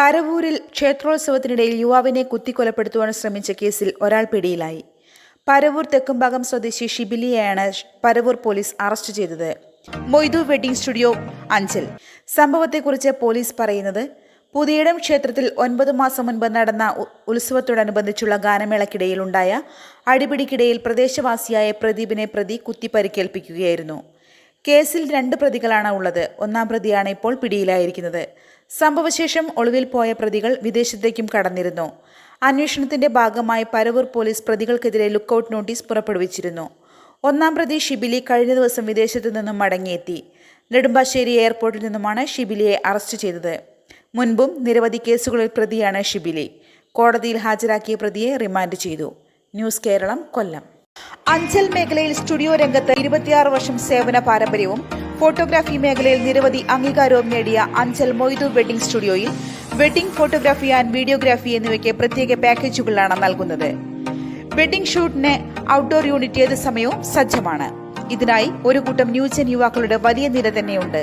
പരവൂരിൽ ക്ഷേത്രോത്സവത്തിനിടയിൽ യുവാവിനെ കുത്തിക്കൊലപ്പെടുത്തുവാൻ ശ്രമിച്ച കേസിൽ ഒരാൾ പിടിയിലായി. പരവൂർ തെക്കുംഭാഗം സ്വദേശി ഷിബിലിയെയാണ് പരവൂർ പോലീസ് അറസ്റ്റ് ചെയ്തത്. Moidu wedding studio Anchal. സംഭവത്തെക്കുറിച്ച് പോലീസ് പറയുന്നത് പുതിയിടം ക്ഷേത്രത്തിൽ ഒൻപത് മാസം മുൻപ് നടന്ന ഉത്സവത്തോടനുബന്ധിച്ചുള്ള ഗാനമേളക്കിടയിൽ ഉണ്ടായ അടിപിടിക്കിടയിൽ പ്രദേശവാസിയായ പ്രദീപിനെ പ്രതി കുത്തി പരിക്കേൽപ്പിക്കുകയായിരുന്നു കേസിൽ രണ്ട് പ്രതികളാണ് ഉള്ളത്. ഒന്നാം പ്രതിയാണ് ഇപ്പോൾ പിടിയിലായിരിക്കുന്നത്. സംഭവശേഷം ഒളിവിൽ പോയ പ്രതികൾ വിദേശത്തേക്കും കടന്നിരുന്നു. അന്വേഷണത്തിന്റെ ഭാഗമായി പരവൂർ പോലീസ് പ്രതികൾക്കെതിരെ ലുക്കൌട്ട് നോട്ടീസ് പുറപ്പെടുവിച്ചിരുന്നു. ഒന്നാം പ്രതി ഷിബിലി കഴിഞ്ഞ ദിവസം വിദേശത്തു നിന്നും മടങ്ങിയെത്തി. നെടുമ്പാശ്ശേരി എയർപോർട്ടിൽ നിന്നുമാണ് ഷിബിലിയെ അറസ്റ്റ് ചെയ്തത്. മുൻപും നിരവധി കേസുകളിൽ പ്രതിയാണ് ഷിബിലി. കോടതിയിൽ ഹാജരാക്കിയ പ്രതിയെ റിമാൻഡ് ചെയ്തു. ന്യൂസ് കേരളം കൊല്ലം. അഞ്ചൽ മേഖലയിൽ സ്റ്റുഡിയോ രംഗത്ത് ഇരുപത്തിയാറ് വർഷം സേവന പാരമ്പര്യവും ഫോട്ടോഗ്രാഫി മേഖലയിൽ നിരവധി അംഗീകാരവും നേടിയ അഞ്ചൽ മൊയ്തു വെഡിംഗ് സ്റ്റുഡിയോയിൽ വെഡിംഗ് ഫോട്ടോഗ്രാഫി ആൻഡ് വീഡിയോഗ്രാഫി എന്നിവയ്ക്ക് പ്രത്യേക പാക്കേജുകളാണ് നൽകുന്നത്. വെഡിംഗ് ഷൂട്ടിന് ഔട്ട്ഡോർ യൂണിറ്റ് ഏത് സമയവും സജ്ജമാണ്. ഇതിനായി ഒരു കൂട്ടം ന്യൂജൻ യുവാക്കളുടെ വലിയ നിര തന്നെയുണ്ട്.